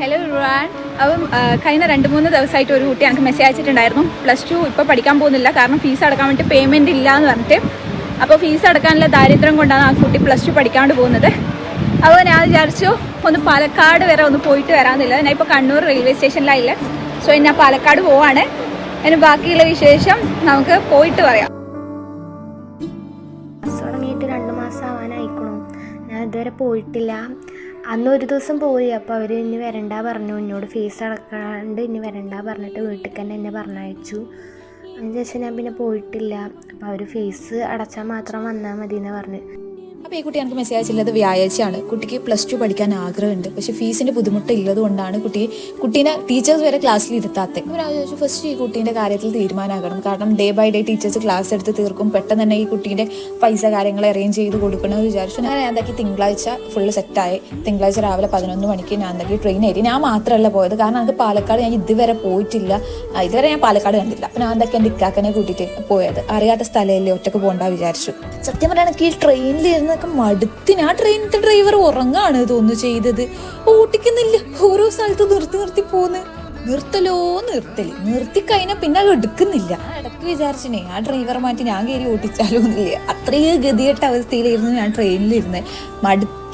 Hello റുവാൻ അപ്പം കഴിഞ്ഞ രണ്ട് മൂന്ന് ദിവസമായിട്ട് ഒരു കുട്ടി എനിക്ക് മെസ്സേജ് അയച്ചിട്ടുണ്ടായിരുന്നു. പ്ലസ് ടു ഇപ്പോൾ പഠിക്കാൻ പോകുന്നില്ല. കാരണം ഫീസ് അടക്കാൻ വേണ്ടി പേയ്മെന്റ് ഇല്ല എന്ന് പറഞ്ഞിട്ട്. അപ്പോൾ ഫീസ് അടക്കാനുള്ള ദാരിദ്ര്യം കൊണ്ടാണ് ആ കുട്ടി പ്ലസ് ടു പഠിക്കാണ്ട് പോകുന്നത്. അപ്പോൾ ഞാൻ വിചാരിച്ചു ഒന്ന് പാലക്കാട് വരെ ഒന്ന് പോയിട്ട് വരാമെന്നില്ല. ഞാൻ ഇപ്പോൾ കണ്ണൂർ റെയിൽവേ സ്റ്റേഷനിലായില്ല സോ ഞാൻ പാലക്കാട് പോവാണ്. അതിന് ബാക്കിയുള്ള വിശേഷം നമുക്ക് പോയിട്ട് പറയാം. തുടങ്ങിയിട്ട് രണ്ട് മാസം ആവാനായിക്കണു. ഞാൻ ഇതുവരെ പോയിട്ടില്ല. അന്ന് ഒരു ദിവസം പോയി. അപ്പോൾ അവർ ഇനി വരണ്ട പറഞ്ഞു. എന്നോട് ഫീസ് അടക്കാണ്ട് ഇനി വരണ്ട പറഞ്ഞിട്ട് വീട്ടിൽ തന്നെ എന്നെ പറഞ്ഞയച്ചു. അതിന് ശേഷം ഞാൻ പിന്നെ പോയിട്ടില്ല. അപ്പോൾ അവർ ഫീസ് അടച്ചാൽ മാത്രം വന്നാൽ മതി എന്ന് പറഞ്ഞു. അപ്പോൾ ഈ കുട്ടി എനിക്ക് മെസ്സേജ് അയച്ചിട്ടുള്ളത് വ്യാഴാഴ്ചയാണ്. കുട്ടിക്ക് പ്ലസ് ടു പഠിക്കാൻ ആഗ്രഹമുണ്ട്. പക്ഷേ ഫീസിന്റെ ബുദ്ധിമുട്ട് ഉള്ളത് കൊണ്ടാണ് കുട്ടി കുട്ടീനെ ടീച്ചേഴ്സ് വരെ ക്ലാസ്സിൽ ഇരുത്താത്തത് അപ്പോൾ ചോദിച്ചു ഫസ്റ്റ് ഈ കുട്ടീന്റെ കാര്യത്തിൽ തീരുമാനമാകണം കാരണം day by day teachers class എടുത്ത് തീർക്കും. പെട്ടെന്ന് തന്നെ ഈ കുട്ടീന്റെ പൈസ കാര്യങ്ങൾ അറേഞ്ച് ചെയ്ത് കൊടുക്കണമെന്ന് വിചാരിച്ചു. ഞാൻ എന്താക്കി തിങ്കളാഴ്ച ഫുള്ള് സെറ്റായി തിങ്കളാഴ്ച രാവിലെ പതിനൊന്ന് മണിക്ക് ഞാൻ എന്താക്കി ട്രെയിൻ കയറി. ഞാൻ മാത്രമല്ല പോയത്. കാരണം എനിക്ക് പാലക്കാട് ഞാൻ ഇതുവരെ പോയിട്ടില്ല. ഇതുവരെ ഞാൻ പാലക്കാട് കണ്ടില്ല അപ്പം ഞാൻ എന്തൊക്കെ എന്റെ ഇക്കാക്കനെ കൂട്ടിയിട്ട് പോയത്. അറിയാത്ത സ്ഥലമല്ലേ ഒറ്റയ്ക്ക് പോകണ്ട വിചാരിച്ചു. സത്യം പറയുകയാണെങ്കിൽ ട്രെയിനിൽ ഇരുന്നൊക്കെ മടുത്തിന് ആ ട്രെയിനിലത്തെ ഡ്രൈവർ ഉറങ്ങാണ് തോന്നു ചെയ്തത്. ഓട്ടിക്കുന്നില്ല. ഓരോ സ്ഥലത്ത് നിർത്തി നിർത്തി പോന്ന്. നിർത്തലോ നിർത്തൽ. നിർത്തി കഴിഞ്ഞാൽ പിന്നെ അത് എടുക്കുന്നില്ല. ഇടയ്ക്ക് വിചാരിച്ചിനെ ആ ഡ്രൈവർ മാറ്റി ഞാൻ കയറി ഓട്ടിച്ചാലോ എന്നില്ല അത്രയും ഗതികെട്ട അവസ്ഥയിലായിരുന്നു ഞാൻ ട്രെയിനിലിരുന്നത് മടുത്ത്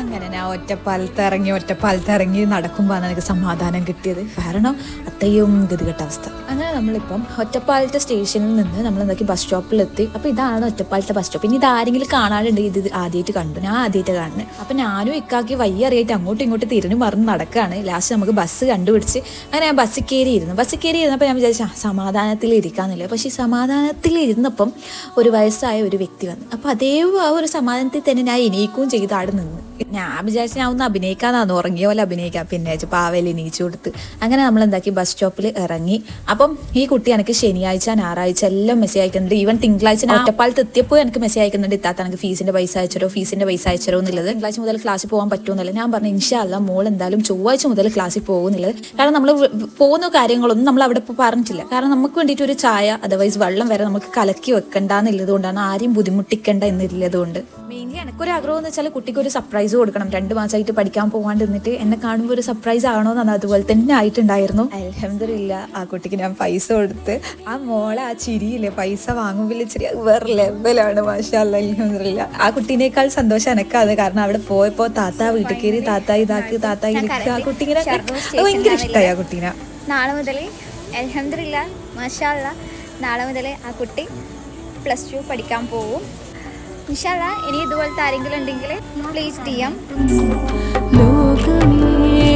അങ്ങനെ ഞാൻ ഒറ്റപ്പാലത്ത് ഇറങ്ങി ഒറ്റപ്പാലത്ത് ഇറങ്ങി നടക്കുമ്പോഴാണ് എനിക്ക് സമാധാനം കിട്ടിയത്. കാരണം അത്രയും ഗതികെട്ട അവസ്ഥ. അങ്ങനെ നമ്മളിപ്പം ഒറ്റപ്പാലത്തെ സ്റ്റേഷനിൽ നിന്ന് നമ്മൾ എന്താക്കി ബസ് സ്റ്റോപ്പിലെത്തി അപ്പോൾ ഇതാണ് ഒറ്റപ്പാലത്തെ ബസ് സ്റ്റോപ്പ് ഇനി ഇത് ആരെങ്കിലും കാണാനുണ്ട് ഇത് ആദ്യമായിട്ട് കണ്ടു. ഞാൻ ആദ്യമായിട്ട് കാണുന്നത് അപ്പം ഞാനും ഇക്കാക്കി വയ്യ അറിയായിട്ട് അങ്ങോട്ടും ഇങ്ങോട്ടും തിരിഞ്ഞു മറന്ന് നടക്കുകയാണ് ലാസ്റ്റ് നമുക്ക് ബസ് കണ്ടുപിടിച്ച് അങ്ങനെ ഞാൻ ബസ്സിൽ കയറി ഇരുന്നു ബസ്സിൽ കയറി ഇരുന്നപ്പോൾ ഞാൻ വിചാരിച്ചു സമാധാനത്തിൽ ഇരിക്കാന്നില്ല. പക്ഷേ സമാധാനത്തിൽ ഇരുന്നപ്പം ഒരു വയസ്സായ ഒരു വ്യക്തി വന്നു. അപ്പോൾ അതേ ആ ഒരു സമാധാനത്തിൽ തന്നെ ഞാൻ ഇനിയിക്കുകയും ചെയ്ത്. അവിടെ നിന്ന്. ഞാൻ വിചാരിച്ചു ഞാൻ ഒന്ന് അഭിനയിക്കാന്നാന്ന് ഉറങ്ങിയ പോലെ അഭിനയിക്കാം. പിന്നെ പാവയിൽ എണീച്ചു കൊടുത്ത്. അങ്ങനെ നമ്മൾ എന്താക്കി ബസ് സ്റ്റോപ്പിൽ ഇറങ്ങി. അപ്പം ഈ കുട്ടി എനിക്ക് ശനിയാഴ്ച ഞായറാഴ്ച എല്ലാം മെസ്സേജ് അയക്കുന്നുണ്ട്. ഈവൻ തിങ്കളാഴ്ച ഒറ്റപ്പാലത്ത് എത്തിയപ്പോൾ എനിക്ക് മെസ്സേജ് അയക്കുന്നുണ്ട്. ഇത്താത്ത എനിക്ക് ഫീസിന്റെ പൈസ അയച്ചോ ഫീസിന്റെ പൈസ അയച്ചോ എന്നുള്ളത്. തിങ്കളാഴ്ച മുതൽ ക്ലാസ്സിൽ പോകാൻ പറ്റുമെന്നില്ല ഞാൻ പറഞ്ഞു ഇൻഷാല്ല മോൾ എന്തായാലും ചൊവ്വാഴ്ച മുതൽ ക്ലാസ്സിൽ പോകുന്നുള്ളത് കാരണം നമ്മൾ പോകുന്ന കാര്യങ്ങളൊന്നും നമ്മൾ അവിടെ പറഞ്ഞിട്ടില്ല. കാരണം നമുക്ക് വേണ്ടിയിട്ട് ഒരു ചായ അതർവൈസ് വെള്ളം വരെ നമുക്ക് കലക്കി വെക്കണ്ട എന്നുള്ളത് കൊണ്ടാണ് ആരെയും ബുദ്ധിമുട്ടിക്കണ്ട എന്നുള്ളത് കൊണ്ട്. മെയിൻലി എനിക്കൊരു ആഗ്രഹം എന്ന് വെച്ചാൽ കുട്ടിക്ക് ഒരു സർപ്രൈസ് കൊടുക്കണം. രണ്ട് മാസമായിട്ട് പഠിക്കാൻ പോകാണ്ട് നിന്നിട്ട് എന്നെ കാണുമ്പോൾ ഒരു സർപ്രൈസ് ആണോ എന്നാണ് അതുപോലെ തന്നെ ആയിട്ടുണ്ടായിരുന്നു. അലഹമില്ല ആ കുട്ടിക്ക് ഞാൻ പൈസ കൊടുത്ത് ആ മോളെ ആ ചിരിയില്ലേ പൈസ വാങ്ങുമ്പോൾ ഇച്ചിരി വേറെ ലെവലാണ് മാഷാ അലഹമില്ല ആ കുട്ടീനേക്കാൾ സന്തോഷം എനക്കാണ് കാരണം അവിടെ പോയപ്പോ താത്ത വീട്ടിൽ കയറി താത്ത ഇതാക്കി താത്ത ഇരിക്കുക ആ കുട്ടീനെ ഭയങ്കര ഇഷ്ടമായി ആ കുട്ടീനെ. നാളെ മുതൽ അലഹമില്ല മാഷല്ല നാളെ മുതൽ ആ കുട്ടി പ്ലസ് ടു പഠിക്കാൻ പോവും. ഇൻഷാല്ല ഇനി ഇതുപോലത്തെ ആരെങ്കിലും ഉണ്ടെങ്കിൽ പ്ലീസ് ചെയ്യാം ലോകമേ